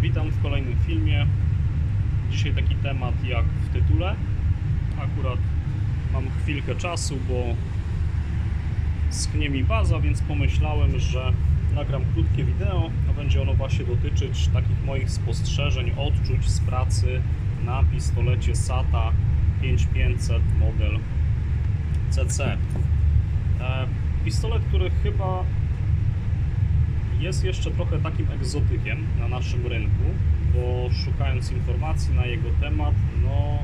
Witam w kolejnym filmie. Dzisiaj taki temat jak w tytule. Akurat mam chwilkę czasu, bo sknie mi baza, więc pomyślałem, że nagram krótkie wideo, a będzie ono właśnie dotyczyć takich moich spostrzeżeń, odczuć z pracy na pistolecie SATA 5500 model CC. E, Pistolet, który chyba jest jeszcze trochę takim egzotykiem na naszym rynku, bo szukając informacji na jego temat, no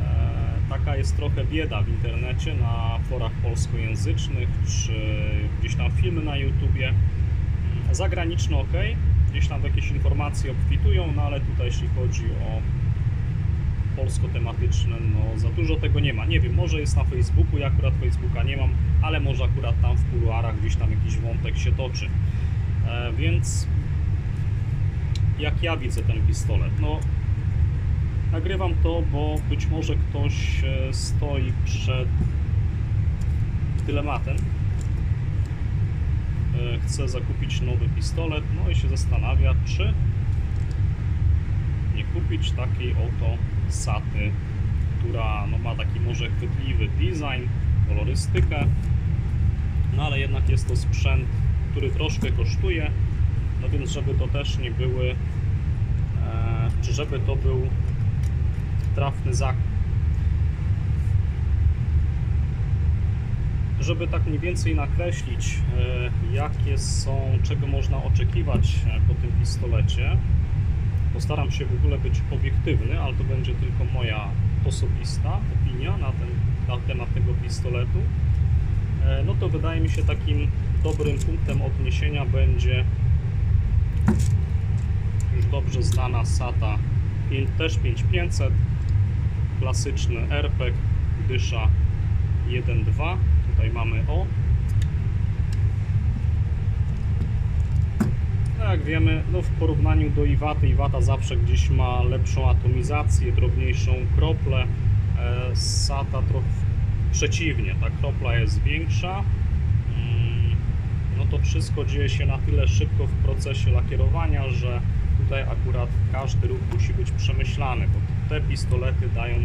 e, taka jest trochę bieda w internecie, na forach polskojęzycznych, czy gdzieś tam filmy na YouTubie. Zagraniczne ok, gdzieś tam jakieś informacje obfitują, no ale tutaj jeśli chodzi o polsko-tematyczne, no za dużo tego nie ma. Nie wiem, może jest na Facebooku, ja akurat Facebooka nie mam, ale może akurat tam w kuluarach gdzieś tam jakiś wątek się toczy. E, więc jak ja widzę ten pistolet? No, nagrywam to, bo być może ktoś e, stoi przed dylematem. E, chce zakupić nowy pistolet, no i się zastanawia, czy nie kupić takiej oto saty, która no, ma taki może chwytliwy design, kolorystykę, no ale jednak jest to sprzęt, który troszkę kosztuje, no więc żeby to też nie były, e, czy żeby to był trafny zakup. Żeby tak mniej więcej nakreślić, e, jakie są, czego można oczekiwać e, po tym pistolecie, Postaram się w ogóle być obiektywny, ale to będzie tylko moja osobista opinia na, ten, na temat tego pistoletu. No to wydaje mi się takim dobrym punktem odniesienia będzie już dobrze znana SATA też 5500 klasyczny RPG dysza 1.2 tutaj mamy O jak wiemy, no w porównaniu do Iwaty, Iwata zawsze gdzieś ma lepszą atomizację, drobniejszą kroplę. E, SATA trochę przeciwnie, ta kropla jest większa. Wszystko dzieje się na tyle szybko w procesie lakierowania, że tutaj akurat każdy ruch musi być przemyślany, bo te pistolety dają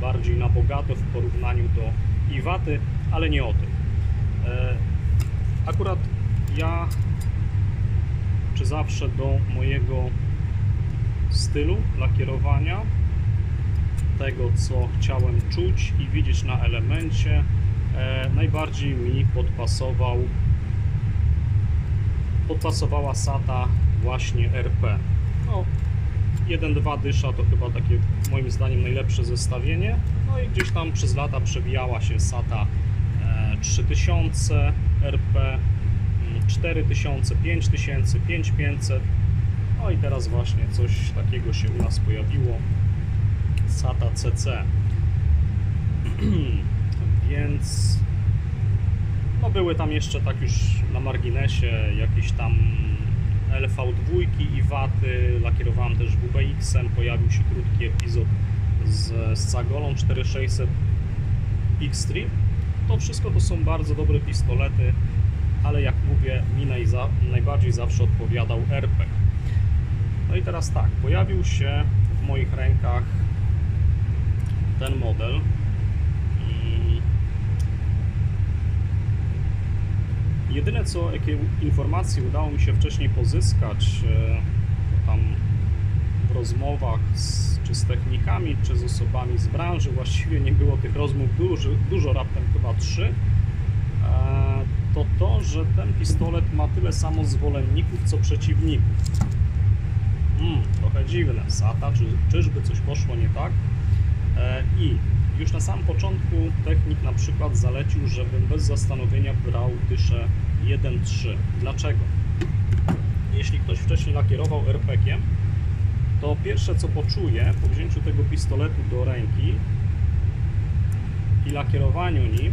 bardziej na bogato w porównaniu do Iwaty, ale nie o tym. E, Akurat ja czy zawsze do mojego stylu lakierowania, tego co chciałem czuć i widzieć na elemencie, e, najbardziej mi podpasował podpasowała SATA właśnie RP. No, 1-2 dysza to chyba takie moim zdaniem najlepsze zestawienie. No i gdzieś tam przez lata przewijała się SATA e, 3000 RP 4000, 5000, 5500. No i teraz właśnie coś takiego się u nas pojawiło. SATA CC. Więc no były tam jeszcze tak już na marginesie jakieś tam LV2 i waty. Lakierowałem też WBX-em. Pojawił się krótki epizod z, z Zagolą 4600 X3. To wszystko to są bardzo dobre pistolety ale jak mówię, mi najza, najbardziej zawsze odpowiadał RPG. No i teraz tak, pojawił się w moich rękach ten model. I Jedyne co, jakie informacje udało mi się wcześniej pozyskać, e, tam w rozmowach z, czy z technikami, czy z osobami z branży, właściwie nie było tych rozmów dużo, dużo raptem chyba trzy, e, to to, że ten pistolet ma tyle samo zwolenników, co przeciwników. Hmm, trochę dziwne. SATA, czy, czyżby coś poszło nie tak? E, I już na samym początku technik na przykład zalecił, żebym bez zastanowienia brał dyszę 1.3. Dlaczego? Jeśli ktoś wcześniej lakierował RPG-iem, to pierwsze co poczuje po wzięciu tego pistoletu do ręki i lakierowaniu nim,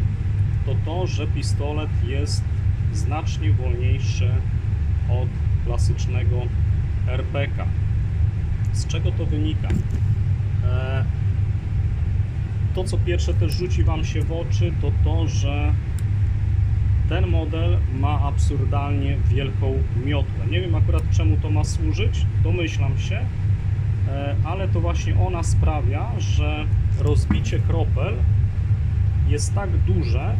to to, że pistolet jest znacznie wolniejszy od klasycznego RPK. Z czego to wynika? E, To, co pierwsze też rzuci Wam się w oczy, to to, że ten model ma absurdalnie wielką miotłę. Nie wiem akurat czemu to ma służyć, domyślam się, e, ale to właśnie ona sprawia, że rozbicie kropel jest tak duże,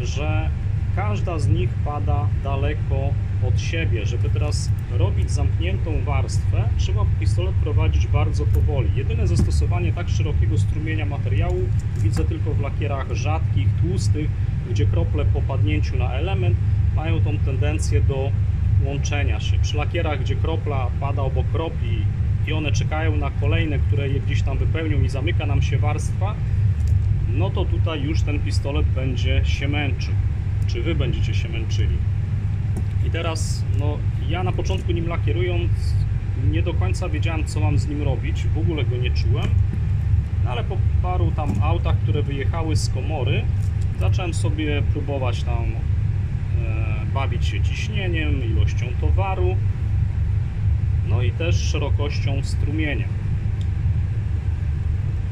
że każda z nich pada daleko od siebie. Żeby teraz robić zamkniętą warstwę, trzeba pistolet prowadzić bardzo powoli. Jedyne zastosowanie tak szerokiego strumienia materiału widzę tylko w lakierach rzadkich, tłustych, gdzie krople po padnięciu na element mają tą tendencję do łączenia się. Przy lakierach, gdzie kropla pada obok kropli i one czekają na kolejne, które je gdzieś tam wypełnią i zamyka nam się warstwa, no to tutaj już ten pistolet będzie się męczył. Czy wy będziecie się męczyli? I teraz, no, ja na początku nim lakierując, nie do końca wiedziałem, co mam z nim robić, w ogóle go nie czułem, no, ale po paru tam autach, które wyjechały z komory, zacząłem sobie próbować tam e, bawić się ciśnieniem, ilością towaru, no i też szerokością strumienia.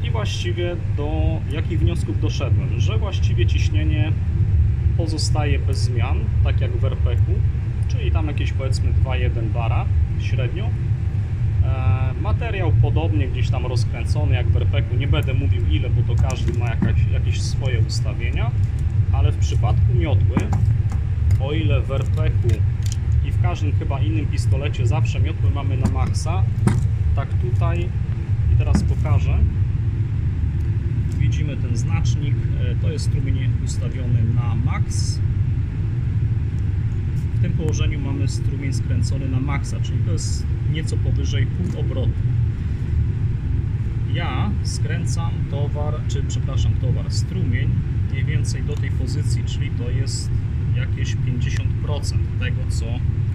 I właściwie do jakich wniosków doszedłem? Że właściwie ciśnienie pozostaje bez zmian, tak jak w RPK-u, czyli tam jakieś powiedzmy 2,1 bara średnio. E, materiał podobnie gdzieś tam rozkręcony jak w RPK-u, nie będę mówił ile, bo to każdy ma jakaś, jakieś swoje ustawienia, ale w przypadku miotły, o ile w RPK-u i w każdym chyba innym pistolecie zawsze miotły mamy na maksa, tak tutaj i teraz pokażę. Widzimy ten znacznik, e, to jest strumień ustawiony na max. W tym położeniu mamy strumień skręcony na maksa, czyli to jest nieco powyżej pół obrotu. Ja skręcam towar, czy przepraszam, towar, strumień mniej więcej do tej pozycji, czyli to jest jakieś 50% tego, co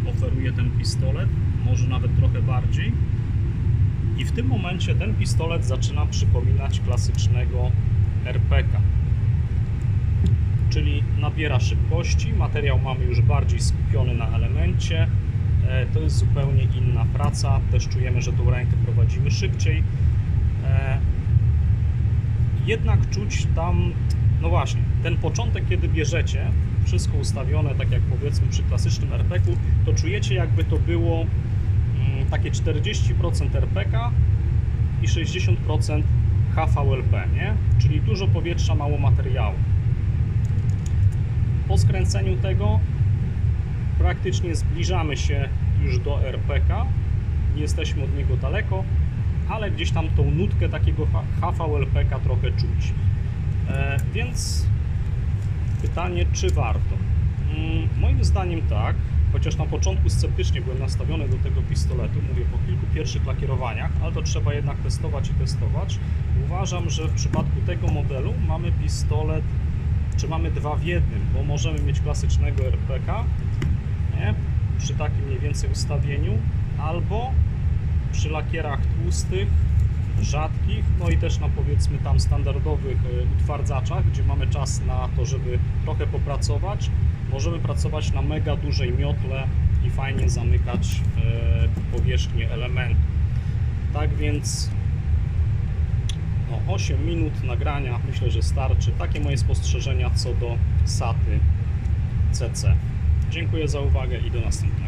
oferuje ten pistolet, może nawet trochę bardziej. I w tym momencie ten pistolet zaczyna przypominać klasycznego RPK. Czyli nabiera szybkości, materiał mamy już bardziej skupiony na elemencie. E, To jest zupełnie inna praca. Też czujemy, że tą rękę prowadzimy szybciej. E, Jednak czuć tam, no właśnie, ten początek, kiedy bierzecie, wszystko ustawione, tak jak powiedzmy przy klasycznym RPK-u, to czujecie jakby to było mm, takie 40% RPK i 60% HVLP, nie? Czyli dużo powietrza, mało materiału. Po skręceniu tego praktycznie zbliżamy się już do RPK. Nie jesteśmy od niego daleko, ale gdzieś tam tą nutkę takiego HVLPK trochę czuć. E, więc pytanie, czy warto? Mm, moim zdaniem tak, chociaż na początku sceptycznie byłem nastawiony do tego pistoletu, mówię po kilku pierwszych lakierowaniach, ale to trzeba jednak testować i testować. Uważam, że w przypadku tego modelu mamy pistolet, czy mamy dwa w jednym, bo możemy mieć klasycznego RPK, nie? przy takim mniej więcej ustawieniu, albo przy lakierach tłustych, rzadkich, no i też na powiedzmy tam standardowych e, utwardzaczach, gdzie mamy czas na to, żeby trochę popracować, możemy pracować na mega dużej miotle i fajnie zamykać e, powierzchnię elementu. Tak więc no, 8 minut nagrania myślę, że starczy. Takie moje spostrzeżenia co do SATY CC. Dziękuję za uwagę i do następnego.